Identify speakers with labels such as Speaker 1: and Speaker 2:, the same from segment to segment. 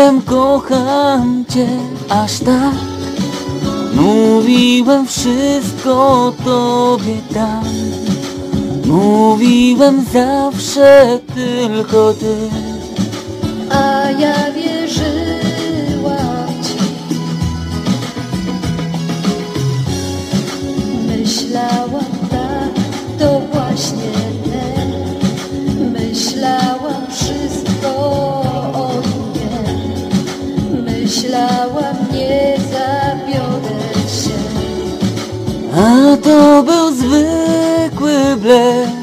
Speaker 1: Mówiłem kocham cię aż tak. Mówiłem wszystko tobie dam Mówiłem zawsze tylko ty
Speaker 2: Nie zabiorę się.
Speaker 1: A to był zwykły blef.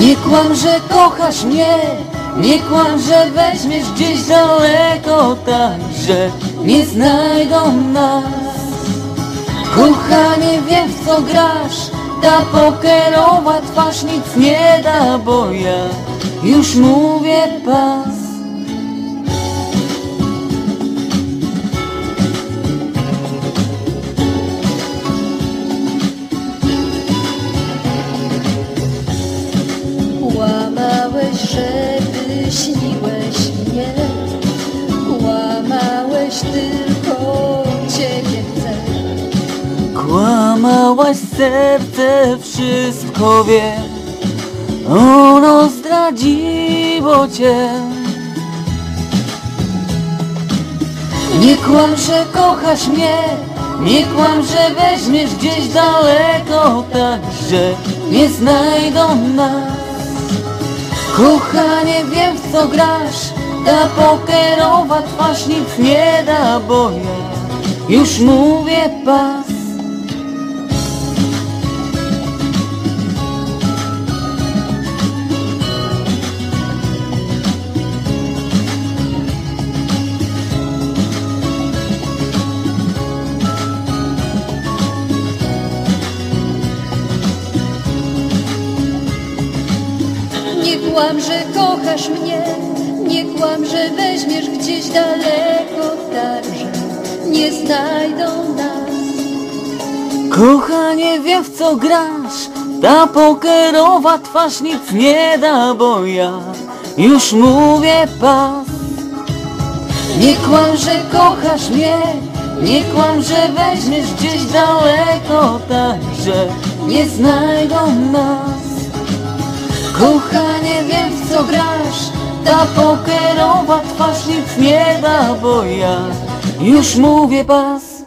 Speaker 1: Nie kłam, że kochasz mnie Nie kłam, że weźmiesz gdzieś daleko Tak, że nie znajdą nas. Kochanie, wiem w co grasz Ta pokerowa twarz nic nie da Bo ja już mówię pas
Speaker 2: żeby śniłeś mnie? Kłamałeś, tylko Ciebie chcę.
Speaker 1: Kłamałaś serce, wszystko wie Ono zdradziło cię. Nie kłam, że kochasz mnie. Nie kłam, że weźmiesz gdzieś daleko Tak, że nie znajdą nas Kochanie, wiem w co grasz. Ta pokerowa twarz nic nie da Bo ja już mówię pas
Speaker 2: Nie kłam, że kochasz mnie Nie kłam, że weźmiesz gdzieś daleko Tak, że nie znajdą nas.
Speaker 1: Kochanie, wiem w co grasz Ta pokerowa twarz nic nie da Bo ja już mówię pas. Nie kłam, że kochasz mnie Nie kłam, że weźmiesz gdzieś daleko Tak, że nie znajdą nas Kochanie, wiem w co grasz. Ta pokerowa twarz nic nie da Bo ja już mówię pas